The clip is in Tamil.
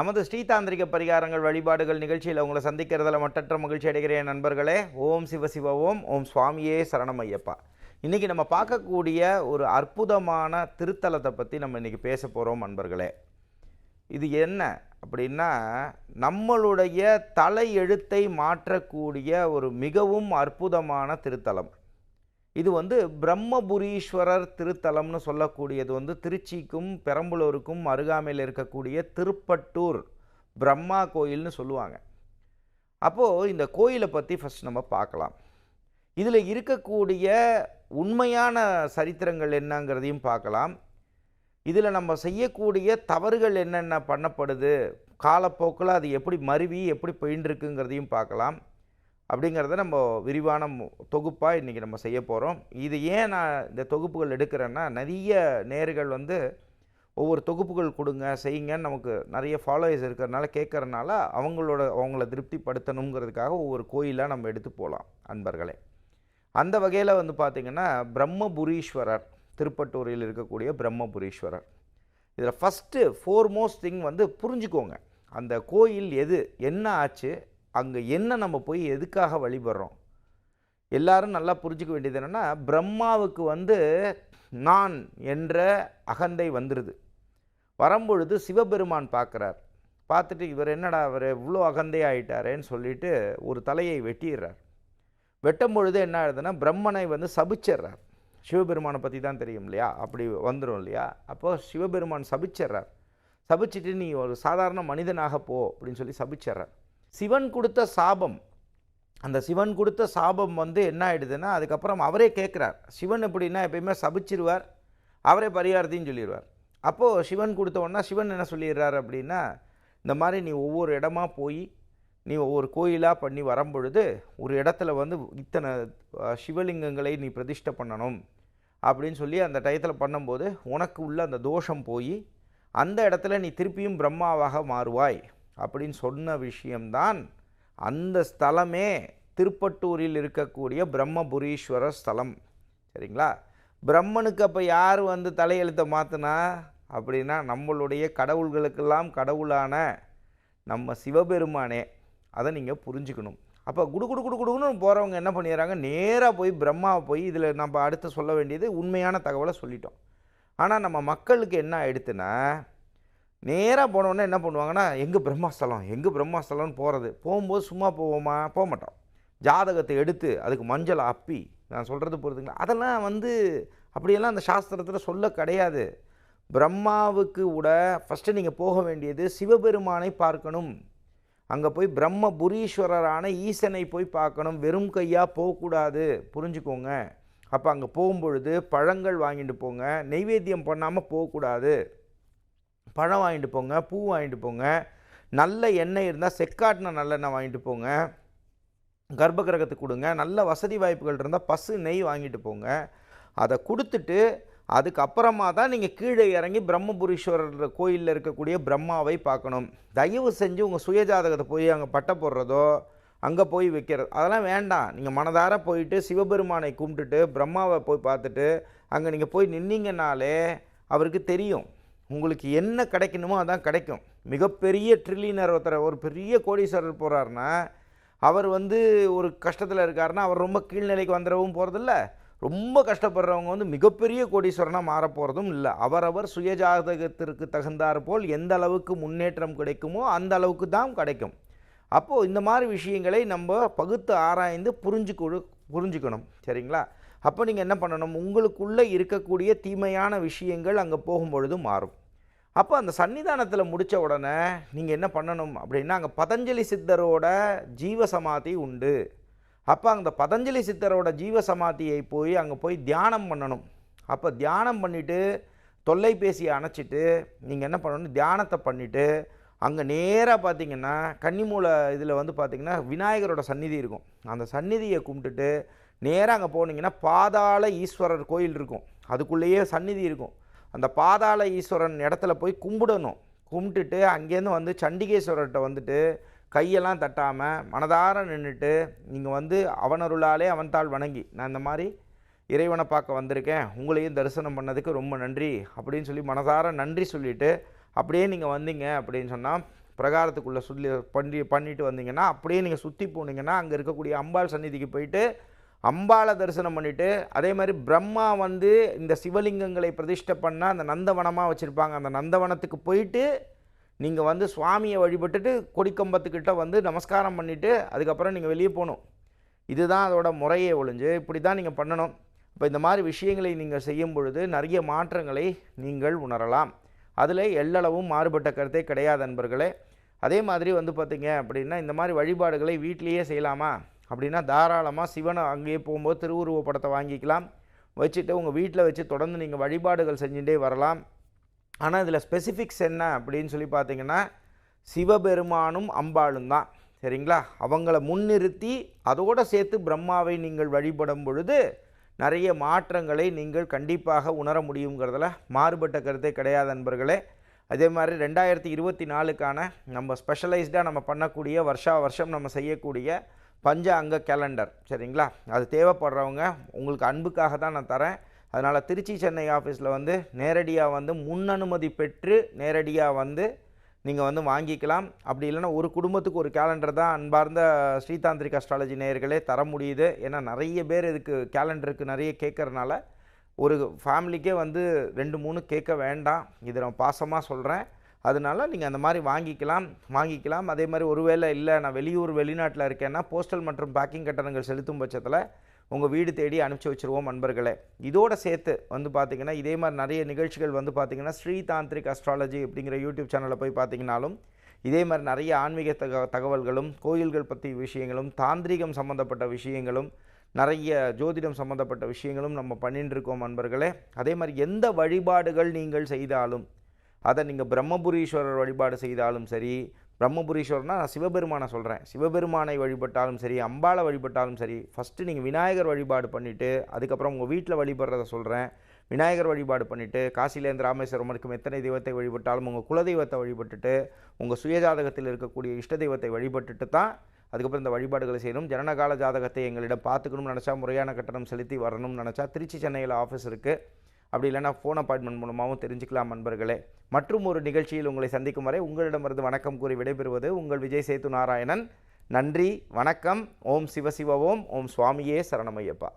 நமது ஸ்ரீதாந்திரிக பரிகாரங்கள் வழிபாடுகள் நிகழ்ச்சியில் உங்களை சந்திக்கிறதுல மட்டற்ற மகிழ்ச்சி அடைகிறேன் நண்பர்களே. ஓம் சிவசிவ ஓம் ஓம் சுவாமியே சரணம் ஐயப்பா இன்றைக்கி நம்ம பார்க்கக்கூடிய ஒரு அற்புதமான திருத்தலத்தை பற்றி நம்ம இன்றைக்கி பேச போகிறோம் நண்பர்களே. இது என்ன அப்படின்னா நம்மளுடைய தலை எழுத்தை மாற்றக்கூடிய ஒரு மிகவும் அற்புதமான திருத்தலம். இது வந்து பிரம்மபுரீஸ்வரர் திருத்தலம்னு சொல்லக்கூடியது வந்து திருச்சிக்கும் பெரம்பலூருக்கும் அருகாமையில் இருக்கக்கூடிய திருப்பட்டூர் பிரம்மா கோயில்னு சொல்லுவாங்க. அப்போது இந்த கோயிலை பற்றி ஃபஸ்ட் நம்ம பார்க்கலாம். இதில் இருக்கக்கூடிய உண்மையான சரித்திரங்கள் என்னங்கிறதையும் பார்க்கலாம். இதில் நம்ம செய்யக்கூடிய தவறுகள் என்னென்ன பண்ணப்படுது? காலப்போக்கில் அது எப்படி மருவி எப்படி போயின்ட்டுருக்குங்கிறதையும் பார்க்கலாம். அப்படிங்கிறத நம்ம விரிவான தொகுப்பாக இன்றைக்கி நம்ம செய்ய போகிறோம் இது ஏன் நான் இந்த தொகுப்புகள் எடுக்கிறேன்னா நிறைய நேர்கள் வந்து ஒவ்வொரு தொகுப்புகள் கொடுங்க செய்யுங்கன்னு நமக்கு நிறைய ஃபாலோயர்ஸ் இருக்கிறதுனால கேட்குறனால அவங்களோட அவங்கள திருப்திப்படுத்தணுங்கிறதுக்காக ஒவ்வொரு கோயிலாக நம்ம எடுத்து போகலாம் அன்பர்களே. அந்த வகையில் வந்து பார்த்திங்கன்னா பிரம்மபுரீஸ்வரர் திருப்பட்டூரில் இருக்கக்கூடிய பிரம்மபுரீஸ்வரர். இதில் ஃபஸ்ட்டு ஃபோர்மோஸ்ட் திங் வந்து புரிஞ்சுக்கோங்க. அந்த கோயில் எது என்ன ஆச்சு அங்கே என்ன நம்ம போய் எதுக்காக வழிபடுறோம்? எல்லாரும் நல்லா புரிஞ்சுக்க வேண்டியது என்னென்னா பிரம்மாவுக்கு வந்து நான் என்ற அகந்தை வந்துடுது வரும்பொழுது சிவபெருமான் பார்க்குறார். பார்த்துட்டு இவர் என்னடா அவர் இவ்வளோ அகந்தை ஆயிட்டாரேன்னு சொல்லிட்டு ஒரு தலையை வெட்டிடுறார். வெட்டும் பொழுது என்ன ஆகுதுன்னா பிரம்மனை வந்து சபிச்சிடுறார். சிவபெருமானை பற்றி தான் தெரியும் இல்லையா? அப்படி வந்துடும் இல்லையா? அப்போது சிவபெருமான் சபிச்சிடுறார். சபிச்சிட்டு நீ ஒரு சாதாரண மனிதனாக போ அப்படின்னு சொல்லி சபிச்சிடுறார். சிவன் கொடுத்த சாபம். அந்த சிவன் கொடுத்த சாபம் வந்து என்ன ஆகிடுதுன்னா அதுக்கப்புறம் அவரே கேட்குறார். சிவன் எப்படின்னா எப்பயுமே சபிச்சிருவார். அவரே பரிகாரத்தையும் சொல்லிடுவார் அப்போது சிவன் கொடுத்தவொன்னா சிவன் என்ன சொல்லிடுறார் அப்படின்னா இந்த மாதிரி நீ ஒவ்வொரு இடமா போய் நீ ஒவ்வொரு கோயிலாக பண்ணி வரும்பொழுது ஒரு இடத்துல வந்து இத்தனை சிவலிங்கங்களை நீ பிரதிஷ்டை பண்ணணும் அப்படின்னு சொல்லி அந்த டயத்தில் பண்ணும்போது உனக்கு உள்ள அந்த தோஷம் போய் அந்த இடத்துல நீ திருப்பியும் பிரம்மாவாக மாறுவாய். அப்படின்னு சொன்ன விஷயம்தான் அந்த ஸ்தலமே திருப்பட்டூரில் இருக்கக்கூடிய பிரம்மபுரீஸ்வரர் ஸ்தலம். சரிங்களா? பிரம்மனுக்கு அப்போ யார் வந்து தலையெழுத்தை மாற்றினா அப்படின்னா நம்மளுடைய கடவுள்களுக்கெல்லாம் கடவுளான நம்ம சிவபெருமானே. அதை நீங்கள் புரிஞ்சுக்கணும். அப்போ குடு குடு குடு குடுன்னு போகிறவங்க என்ன பண்ணிடுறாங்க? நேராக போய் பிரம்மாவை போய் இதில் நம்ம அடுத்து சொல்ல வேண்டியது உண்மையான தகவலை சொல்லிட்டோம். ஆனால் நம்ம மக்களுக்கு என்ன ஆயிடுத்துன்னா நேராக போனோடனே என்ன பண்ணுவாங்கன்னா எங்கே பிரம்மாஸ்தலம் எங்கே பிரம்மாஸ்தலம்னு போகிறது போகும்போது சும்மா போவோமா? போக மாட்டோம். ஜாதகத்தை எடுத்து அதுக்கு மஞ்சள் அப்பி நான் சொல்கிறது புரியுதுங்களா அதெல்லாம் வந்து அப்படியெல்லாம் அந்த சாஸ்திரத்தில் சொல்ல கிடையாது. பிரம்மாவுக்கு கூட ஃபஸ்ட்டு நீங்கள் போக வேண்டியது சிவபெருமானை பார்க்கணும். அங்கே போய் பிரம்ம புரீஸ்வரரான ஈசனை போய் பார்க்கணும். வெறும் கையாக போகக்கூடாது. புரிஞ்சுக்கோங்க. அப்போ அங்கே போகும்பொழுது பழங்கள் வாங்கிட்டு போங்க. நெய்வேத்தியம் பண்ணாமல் போகக்கூடாது. பழம் வாங்கிட்டு போங்க பூ வாங்கிட்டு போங்க. நல்ல எண்ணெய் இருந்தால் செக்காட்டின நல்லெண்ணெய் வாங்கிட்டு போங்க. கர்ப்ப கிரகத்துக்கு கொடுங்க. நல்ல வசதி வாய்ப்புகள் இருந்தால் பசு நெய் வாங்கிட்டு போங்க. அதை கொடுத்துட்டு அதுக்கப்புறமா தான் நீங்கள் கீழே இறங்கி பிரம்மபுரீஸ்வரர் கோயிலில் இருக்கக்கூடிய பிரம்மாவை பார்க்கணும். தயவு செஞ்சு உங்கள் சுயஜாதகத்தை போய் அங்கே பட்டை போடுறதோ அங்கே போய் வைக்கிறது அதெல்லாம் வேண்டாம். நீங்கள் மனதார போயிட்டு சிவபெருமானை கும்பிட்டுட்டு பிரம்மாவை போய் பார்த்துட்டு அங்கே நீங்கள் போய் நின்னீங்கனாலே அவருக்கு தெரியும். உங்களுக்கு என்ன கிடைக்கணுமோ அதான் கிடைக்கும். மிகப்பெரிய ட்ரில்லியனர் ஒருத்தர் ஒரு பெரிய கோடீஸ்வரர் போகிறாருன்னா அவர் வந்து ஒரு கஷ்டத்தில் இருக்காருன்னா அவர் ரொம்ப கீழ்நிலைக்கு வந்துடவும் போகிறதில்ல ரொம்ப கஷ்டப்படுறவங்க வந்து மிகப்பெரிய கோடீஸ்வரனாக மாறப்போகிறதும் இல்லை. அவரவர் சுயஜாதகத்திற்கு தகுந்தாற் போல் எந்த அளவுக்கு முன்னேற்றம் கிடைக்குமோ அந்த அளவுக்கு தான் கிடைக்கும். அப்போது இந்த மாதிரி விஷயங்களை நம்ம பகுத்து ஆராய்ந்து புரிஞ்சுக்கொடு புரிஞ்சுக்கணும். சரிங்களா? அப்போ நீங்கள் என்ன பண்ணணும்? உங்களுக்குள்ளே இருக்கக்கூடிய தீமையான விஷயங்கள் அங்கே போகும்பொழுது மாறும். அப்போ அந்த சன்னிதானத்தில் முடித்த உடனே நீங்கள் என்ன பண்ணணும் அப்படின்னா அங்கே பதஞ்சலி சித்தரோட ஜீவசமாதி உண்டு. அப்போ அந்த பதஞ்சலி சித்தரோட ஜீவசமாதியை போய் அங்கே போய் தியானம் பண்ணணும். அப்போ தியானம் பண்ணிவிட்டு தொல்லைபேசியை அணைச்சிட்டு நீங்கள் என்ன பண்ணணும்? தியானத்தை பண்ணிவிட்டு அங்கே நேராக பார்த்தீங்கன்னா கன்னிமூலை இதில் வந்து பார்த்திங்கன்னா விநாயகரோட சந்நிதி இருக்கும். அந்த சந்நிதியை கும்பிட்டுட்டு நேராக அங்கே போனீங்கன்னா பாதாள ஈஸ்வரர் கோயில் இருக்கும். அதுக்குள்ளேயே சந்நிதி இருக்கும். அந்த பாதாள ஈஸ்வரன் இடத்துல போய் கும்பிடணும். கும்பிட்டுட்டு அங்கேருந்து வந்து சண்டிகேஸ்வரர்கிட்ட வந்துட்டு கையெல்லாம் தட்டாமல் மனதார நின்றுட்டு நீங்கள் வந்து அவனருளாலே அவன்தாள் வணங்கி நான் இந்த மாதிரி இறைவனை பார்க்க வந்திருக்கேன். உங்களையும் தரிசனம் பண்ணதுக்கு ரொம்ப நன்றி அப்படின்னு சொல்லி மனதார நன்றி சொல்லிவிட்டு அப்படியே நீங்கள் வந்தீங்க அப்படின்னு சொன்னால் பிரகாரத்துக்குள்ளே சொல்லி பண்ணி பண்ணிட்டு வந்தீங்கன்னா அப்படியே நீங்கள் சுற்றி போனீங்கன்னா அங்கே இருக்கக்கூடிய அம்பாள் சந்நிதிக்கு போயிட்டு அம்பாளை தரிசனம் பண்ணிவிட்டு அதே மாதிரி பிரம்மா வந்து இந்த சிவலிங்கங்களை பிரதிஷ்டை பண்ண அந்த நந்தவனமாக வச்சுருப்பாங்க. அந்த நந்தவனத்துக்கு போயிட்டு நீங்கள் வந்து சுவாமியை வழிபட்டுட்டு கொடிக்கம்பத்துக்கிட்ட வந்து நமஸ்காரம் பண்ணிவிட்டு அதுக்கப்புறம் நீங்கள் வெளியே போகணும். இதுதான் அதோட முறையே ஒழிஞ்சு இப்படி தான் நீங்கள் பண்ணணும். இப்போ இந்த மாதிரி விஷயங்களை நீங்கள் செய்யும் பொழுது நிறைய மாற்றங்களை நீங்கள் உணரலாம். அதில் எல்லளவும் மாறுபட்ட கருத்தே கிடையாது நண்பர்களே அதே மாதிரி வந்து பார்த்தீங்க அப்படின்னா இந்த மாதிரி வழிபாடுகளை வீட்லேயே செய்யலாமா? அப்படின்னா தாராளமாக சிவனை அங்கேயே போகும்போது திருவுருவ படத்தை வாங்கிக்கலாம். வச்சுட்டு உங்கள் வீட்டில் வச்சு தொடர்ந்து நீங்கள் வழிபாடுகள் செஞ்சுட்டே வரலாம். ஆனால் இதில் ஸ்பெசிஃபிக்ஸ் என்ன அப்படின்னு சொல்லி பார்த்தீங்கன்னா சிவபெருமானும் அம்பாளும் தான். சரிங்களா? அவங்கள முன்னிறுத்தி அதோடு சேர்த்து பிரம்மாவை நீங்கள் வழிபடும் பொழுது நிறைய மாற்றங்களை நீங்கள் கண்டிப்பாக உணர முடியுங்கிறதுல மாறுபட்ட கருத்தே கிடையாது நண்பர்களே. அதே மாதிரி ரெண்டாயிரத்தி இருபத்தி நாலுக்கான நம்ம ஸ்பெஷலைஸ்டாக நம்ம பண்ணக்கூடிய வருஷா வருஷம் நம்ம செய்யக்கூடிய பஞ்ச அங்க கேலண்டர் சரிங்களா? அது தேவைப்படுறவங்க உங்களுக்கு அன்புக்காக தான் நான் தரேன். அதனால் திருச்சி சென்னை ஆஃபீஸில் வந்து நேரடியாக வந்து முன் அனுமதி பெற்று நேரடியாக வந்து நீங்கள் வந்து வாங்கிக்கலாம். அப்படி இல்லைன்னா ஒரு குடும்பத்துக்கு ஒரு கேலண்டர் தான் அன்பார்ந்த ஸ்ரீதாந்திரிக் அஸ்ட்ராலஜி நேயர்களே தர முடியுது. ஏன்னா நிறைய பேர் இதுக்கு கேலண்டருக்கு நிறைய கேட்குறனால ஒரு ஃபேமிலிக்கே வந்து ரெண்டு மூணு கேட்க வேண்டாம். இதை நான் பாசமாக சொல்கிறேன் அதனால நீங்கள் அந்த மாதிரி வாங்கிக்கலாம் வாங்கிக்கலாம். அதே மாதிரி ஒருவேளை இல்லை நான் வெளியூர் வெளிநாட்டில் இருக்கேன்னா போஸ்டல் மற்றும் பேக்கிங் கட்டணங்கள் செலுத்தும் பட்சத்தில் உங்கள் வீடு தேடி அனுப்பிச்சி வச்சுருவோம் நண்பர்களே. இதோட சேர்த்து வந்து பார்த்திங்கன்னா இதே மாதிரி நிறைய நிகழ்ச்சிகள் வந்து பார்த்திங்கன்னா ஸ்ரீ தாந்திரிக் அஸ்ட்ராலஜி அப்படிங்கிற யூடியூப் சேனலில் போய் பார்த்தீங்கனாலும் இதே மாதிரி நிறைய ஆன்மீக தக தகவல்களும் கோயில்கள் பற்றி விஷயங்களும் தாந்திரிகம் சம்மந்தப்பட்ட விஷயங்களும் நிறைய ஜோதிடம் சம்மந்தப்பட்ட விஷயங்களும் நம்ம பண்ணிட்டு இருக்கோம் நண்பர்களே. அதே மாதிரி எந்த வழிபாடுகள் நீங்கள் செய்தாலும் அதை நீங்கள் பிரம்மபுரீஸ்வரர் வழிபாடு செய்தாலும் சரி பிரம்மபுரீஸ்வரர்னா நான் சிவபெருமானை சொல்கிறேன் சிவபெருமானை வழிபட்டாலும் சரி அம்பாளை வழிபட்டாலும் சரி ஃபஸ்ட்டு நீங்கள் விநாயகர் வழிபாடு பண்ணிவிட்டு அதுக்கப்புறம் உங்கள் வீட்டில் வழிபடுறத சொல்கிறேன் விநாயகர் வழிபாடு பண்ணிவிட்டு காசிலேருந்து ராமேஸ்வரம் வரைக்கும் எத்தனை தெய்வத்தை வழிபட்டாலும் உங்கள் குலதெய்வத்தை வழிபட்டுட்டு உங்கள் சுயஜாதகத்தில் இருக்கக்கூடிய இஷ்ட தெய்வத்தை வழிபட்டுட்டு தான் அதுக்கப்புறம் இந்த வழிபாடுகளை செய்யணும். ஜனனகால ஜாதகத்தை எங்களிடம் பார்த்துக்கணும்னு நினச்சா முறையான கட்டணம் செலுத்தி வரணும்னு நினச்சா திருச்சி சென்னையில் ஆஃபீஸ் இருக்குது அப்படி இல்லைன்னா ஃபோன் அப்பாயின்மெண்ட் மூலமாகவும் தெரிஞ்சுக்கலாம் நண்பர்களே. மற்றும் ஒரு நிகழ்ச்சியில் உங்களை சந்திக்கும் வரை உங்களிடமிருந்து வணக்கம் கூறி விடைபெறுவது உங்கள் விஜய் சேத்து நாராயணன் நன்றி வணக்கம். ஓம் சிவசிவ ஓம். ஓம் சுவாமியே சரணமையப்பா.